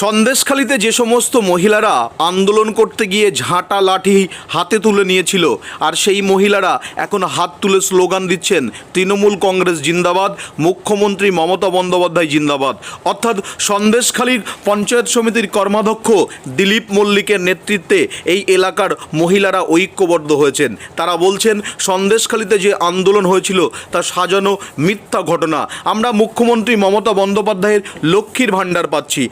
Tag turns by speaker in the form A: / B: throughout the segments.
A: সন্দেশখালিতে যে সমস্ত মহিলারা আন্দোলন করতে গিয়ে ঝাঁটা লাঠি হাতে তুলে নিয়েছিল, আর সেই মহিলারা এখন হাত তুলে স্লোগান দিচ্ছেন তৃণমূল কংগ্রেস জিন্দাবাদ, মুখ্যমন্ত্রী মমতা বন্দ্যোপাধ্যায় জিন্দাবাদ। অর্থাৎ সন্দেশখালীর পঞ্চায়েত সমিতির কর্মাধ্যক্ষ দিলীপ মল্লিকের নেতৃত্বে এই এলাকার মহিলারা ঐক্যবদ্ধ হয়েছেন। তারা বলছেন, সন্দেশখালীতে যে আন্দোলন হয়েছিল, তা সাজানো মিথ্যা ঘটনা। আমরা মুখ্যমন্ত্রী মমতা বন্দ্যোপাধ্যায়ের লক্ষ্মীর ভাণ্ডার পাচ্ছি।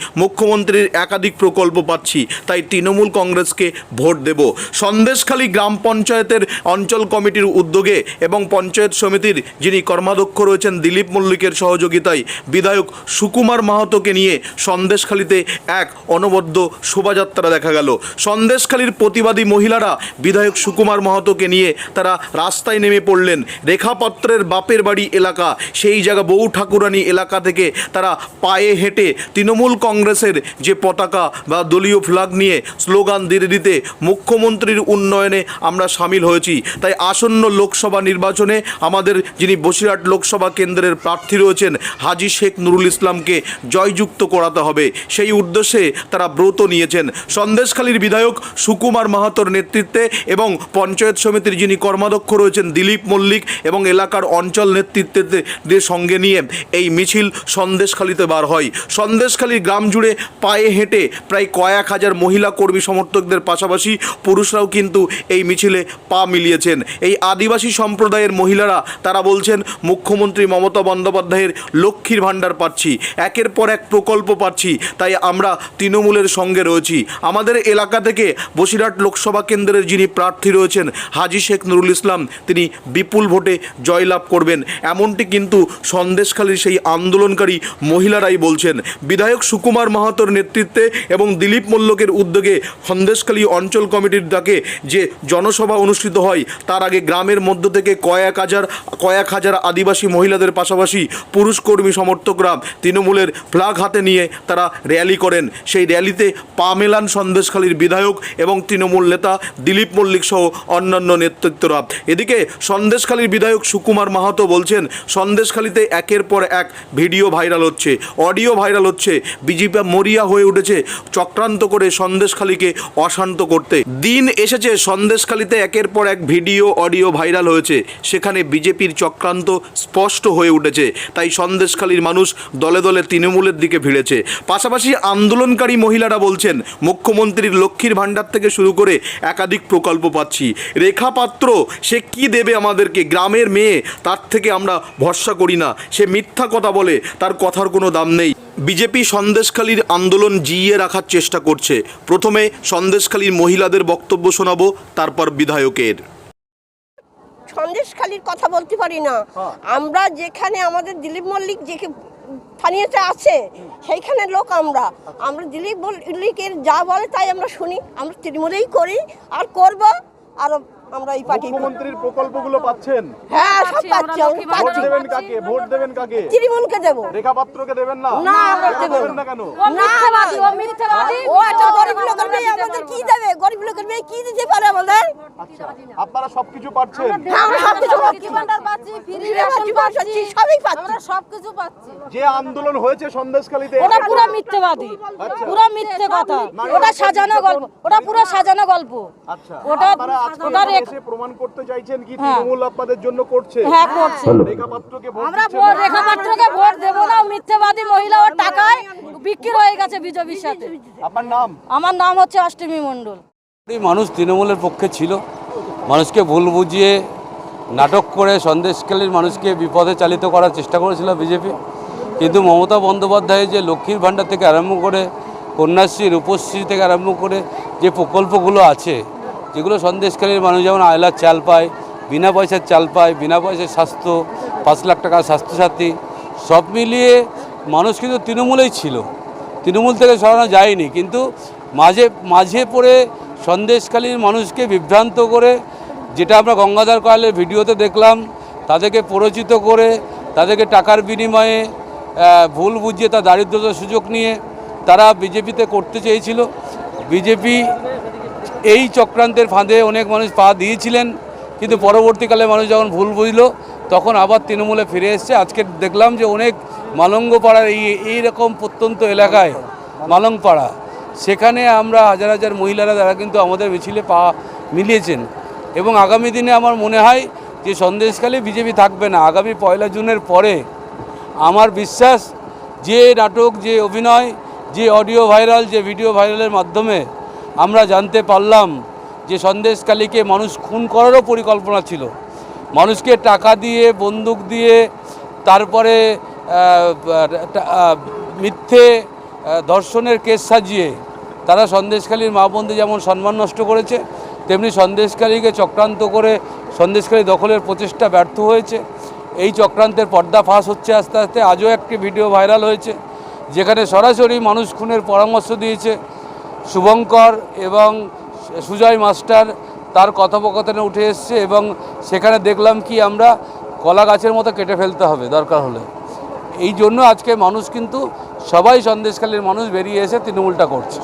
A: মুখ্যমন্ত্রীর একাধিক প্রকল্প পাচ্ছি, তাই তৃণমূল কংগ্রেসকে ভোট দেব। সন্দেশখালী গ্রাম পঞ্চায়েতের অঞ্চল কমিটির উদ্যোগে এবং পঞ্চায়েত সমিতির যিনি কর্মাধ্যক্ষ রয়েছেন দিলীপ মল্লিকের সহযোগিতায় বিধায়ক সুকুমার মাহাতোকে নিয়ে সন্দেশখালীতে এক অনবদ্য শোভাযাত্রা দেখা গেল। সন্দেশখালীর প্রতিবাদী মহিলারা বিধায়ক সুকুমার মাহাতোকে নিয়ে তারা রাস্তায় নেমে পড়লেন। রেখাপত্রের বাপের বাড়ি এলাকা, সেই জায়গা বউ ঠাকুরানী এলাকা থেকে তারা পায়ে হেঁটে তৃণমূল কংগ্রেসের যে পতাকা বা দলীয় ফ্ল্যাগ নিয়ে স্লোগান দিতে দিতে মুখ্যমন্ত্রীর উন্নয়নে আমরা সামিল হয়েছি। তাই আসন্ন লোকসভা নির্বাচনে আমাদের যিনি বসিরহাট লোকসভা কেন্দ্রের প্রার্থী রয়েছেন হাজি শেখ নুরুল ইসলামকে জয়যুক্ত করাতে হবে। সেই উদ্দেশ্যে তারা ব্রত নিয়েছেন। সন্দেশখালীর বিধায়ক সুকুমার মাহাতোর নেতৃত্বে এবং পঞ্চায়েত সমিতির যিনি কর্মাধ্যক্ষ রয়েছেন দিলীপ মল্লিক এবং এলাকার অঞ্চল নেতৃত্বের সঙ্গে নিয়ে এই মিছিল সন্দেশখালীতে বার হয়। সন্দেশখালী গ্রাম জুড়ে পায়ে হেঁটে প্রায় কয়েক হাজার মহিলা কর্মী সমর্থকদের পাশাপাশি পুরুষরাও কিন্তু এই মিছিলে পা মিলিয়েছেন। এই আদিবাসী সম্প্রদায়ের মহিলারা, তারা বলছেন, মুখ্যমন্ত্রী মমতা বন্দ্যোপাধ্যায়ের লক্ষ্মীর ভাণ্ডার পাচ্ছি, একের পর এক প্রকল্প পাচ্ছি, তাই আমরা তৃণমূলের সঙ্গে রয়েছি। আমাদের এলাকা থেকে বসিরহাট লোকসভা কেন্দ্রের যিনি প্রার্থী রয়েছেন, হাজি শেখ নুরুল ইসলাম, তিনি বিপুল ভোটে জয়লাভ করবেন। এমনটি কিন্তু সন্দেশখালীর সেই আন্দোলনকারী মহিলারাই বলছেন। বিধায়ক সুকুমার মাহাতোর নেতৃত্বে এবং দিলীপ মল্লকের উদ্যোগে সন্দেশখালী অঞ্চল কমিটির ডাকে যে জনসভা অনুষ্ঠিত হয়, তার আগে গ্রামের মধ্য থেকে কয়েক হাজার কয়েক হাজার আদিবাসী মহিলাদের পাশাপাশি পুরুষ কর্মী সমর্থকরা তৃণমূলের ফ্ল্যাগ হাতে নিয়ে তারা র্যালি করেন। সেই র্যালিতে পা মেলান সন্দেশখালীর বিধায়ক এবং তৃণমূল নেতা দিলীপ মল্লিক সহ অন্যান্য নেতৃত্বরা। এদিকে সন্দেশখালীর বিধায়ক সুকুমার মাহাতো বলছেন সন্দেশখালীতে একের পর এক ভিডিও ভাইরাল হচ্ছে, অডিও ভাইরাল হচ্ছে, বিজেপি মরিয়া হয়ে উঠেছে চক্রান্ত করে সন্দেশখালীকে অশান্ত করতে। দিন এসেছে সন্দেশখালীতে একের পর এক ভিডিও, অডিও ভাইরাল হয়েছে। সেখানে বিজেপির চক্রান্ত স্পষ্ট হয়ে উঠেছে। তাই সন্দেশখালীর মানুষ দলে দলে তৃণমূলের দিকে ভিড়েছে। পাশাপাশি আন্দোলনকারী মহিলারা বলছেন, মুখ্যমন্ত্রীর লক্ষ্মীর ভাণ্ডার থেকে শুরু করে একাধিক প্রকল্প পাচ্ছি। রেখা পাত্র, সে কি দেবে আমাদেরকে? গ্রামের মেয়ে, তার থেকে আমরা ভরসা করি না। সে মিথ্যা কথা বলে, তার কথার কোনো দাম নেই। বিজেপি সন্দেশখালীর আন্দোলন জিইয়ে রাখার চেষ্টা করছে। প্রথমে সন্দেশখালীর মহিলাদের বক্তব্য শোনাবো তারপর বিধায়কের।
B: সন্দেশখালির কথা বলতে পারি না। আমরা যেখানে আমাদের দিলীপ মল্লিক যে স্থানীয়তে আছে সেইখানে লোক আমরা। আমরা দিলীপ মল্লিকের যা বলে তাই আমরা শুনি। আমরা তৃণমূলেই করি আর করব আর আমরা এই পার্টি
C: মুখ্যমন্ত্রীর প্রকল্পগুলো পাচ্ছেন?
B: হ্যাঁ সব পাচ্ছি আমরা
C: ভোট দেবেন কাকে? ভোট দেবেন কাকে?
B: তৃণমূলকে দেবো।
C: রেখা পাত্রকে দেবেন না?
B: না, আমরা দেব
C: না। কেন
B: না ও একটা গরিব লোকের মেয়ে আমাদের কি দেবে? গরিব লোকের মেয়ে কি দিতে পারে আমাদের?
C: আচ্ছা আপনারা সবকিছু পাচ্ছেন?
B: হ্যাঁ আমরা সব কিছু পাচ্ছি।
D: পাচ্ছি ফ্রি
B: পাচ্ছি, পাচ্ছি, সবই পাচ্ছি।
D: আমরা সবকিছু পাচ্ছি।
C: যে আন্দোলন হয়েছে সন্দেশখালীতে
D: ওটা পুরো মিথ্যেবাদী। পুরো মিথ্যে কথা। ওটা সাজানো গল্প। ওটা পুরো সাজানো গল্প।
C: আচ্ছা
D: ওটা ওটা
C: এসে প্রমাণ করতে চাইছেন কি তৃণমূল আপনাদের জন্য করছে?
D: হ্যাঁ করছে।
C: রেখা পাত্রকে ভোট
D: আমরা ভোট রেখা পাত্রকে ভোট দেবো না মিথ্যেবাদী মহিলা ওর টাকায় বিক্রি হয়ে গেছে বিজেপির সাথে।
C: আপনার নাম?
D: আমার নাম হচ্ছে অষ্টমী মণ্ডল।
E: মানুষ তৃণমূলের পক্ষে ছিল। মানুষকে ভুল বুঝিয়ে নাটক করে সন্দেশকালীন মানুষকে বিপদে চালিত করার চেষ্টা করেছিল বিজেপি। কিন্তু মমতা বন্দ্যোপাধ্যায় যে লক্ষ্মীর ভাণ্ডার থেকে আরম্ভ করে কন্যাশ্রী রূপশ্রী থেকে আরম্ভ করে যে প্রকল্পগুলো আছে যেগুলো সন্দেশকালীর মানুষ, যেমন আয়লার চাল পায়, বিনা পয়সার চাল পায়, বিনা পয়সার স্বাস্থ্য, পাঁচ লাখ টাকার স্বাস্থ্যসাথী, সব মিলিয়ে মানুষ কিন্তু তৃণমূলেই ছিল। তৃণমূল থেকে সরানো যায়নি, কিন্তু মাঝে মাঝে পড়ে সন্দেশকালীন মানুষকে বিভ্রান্ত করে, যেটা আমরা গঙ্গাধর কয়ালের ভিডিওতে দেখলাম, তাদেরকে প্ররোচিত করে, তাদেরকে টাকার বিনিময়ে ভুল বুঝিয়ে তার দারিদ্রতার সুযোগ নিয়ে তারা বিজেপিতে করতে চেয়েছিল। বিজেপি এই চক্রান্তের ফাঁদে অনেক মানুষ পা দিয়েছিলেন, কিন্তু পরবর্তীকালে মানুষ যখন ভুল বুঝলো, তখন আবার তৃণমূলে ফিরে এসছে। আজকে দেখলাম যে অনেক মালঙ্গ পাড়ার এই এইরকম প্রত্যন্ত এলাকায় মালংপাড়া সেখানে আমরা হাজার হাজার মহিলারা তারা কিন্তু আমাদের মিছিলে পা মিলিয়েছেন। এবং আগামী দিনে আমার মনে হয় যে সন্দেশখালী বিজেপি থাকবে না। আগামী পয়লা জুনের পরে আমার বিশ্বাস যে নাটক, যে অভিনয়, যে অডিও ভাইরাল, যে ভিডিও ভাইরালের মাধ্যমে আমরা জানতে পারলাম যে সন্দেশকালীকে মানুষ খুন করারও পরিকল্পনা ছিল। মানুষকে টাকা দিয়ে, বন্দুক দিয়ে, তারপরে মিথ্যে ধর্ষণের কেস সাজিয়ে তারা সন্দেশকালীর মা বোনদের যেমন সম্মান নষ্ট করেছে, তেমনি সন্দেশকালীকে চক্রান্ত করে সন্দেশকালী দখলের প্রচেষ্টা ব্যর্থ হয়েছে। এই চক্রান্তের পর্দা ফাঁস হচ্ছে আস্তে আস্তে। আজও একটি ভিডিও ভাইরাল হয়েছে, যেখানে সরাসরি মানুষ খুনের পরামর্শ দিয়েছে। শুভঙ্কর এবং সুজয় মাস্টার তার কথোপকথনে উঠে এসছে এবং সেখানে দেখলাম কি আমরা কলা গাছের মতো কেটে ফেলতে হবে, দরকার হলে। এই জন্য আজকে মানুষ কিন্তু সবাই সন্দেশকালীর মানুষ বেরিয়ে এসে তৃণমূলটা করছে।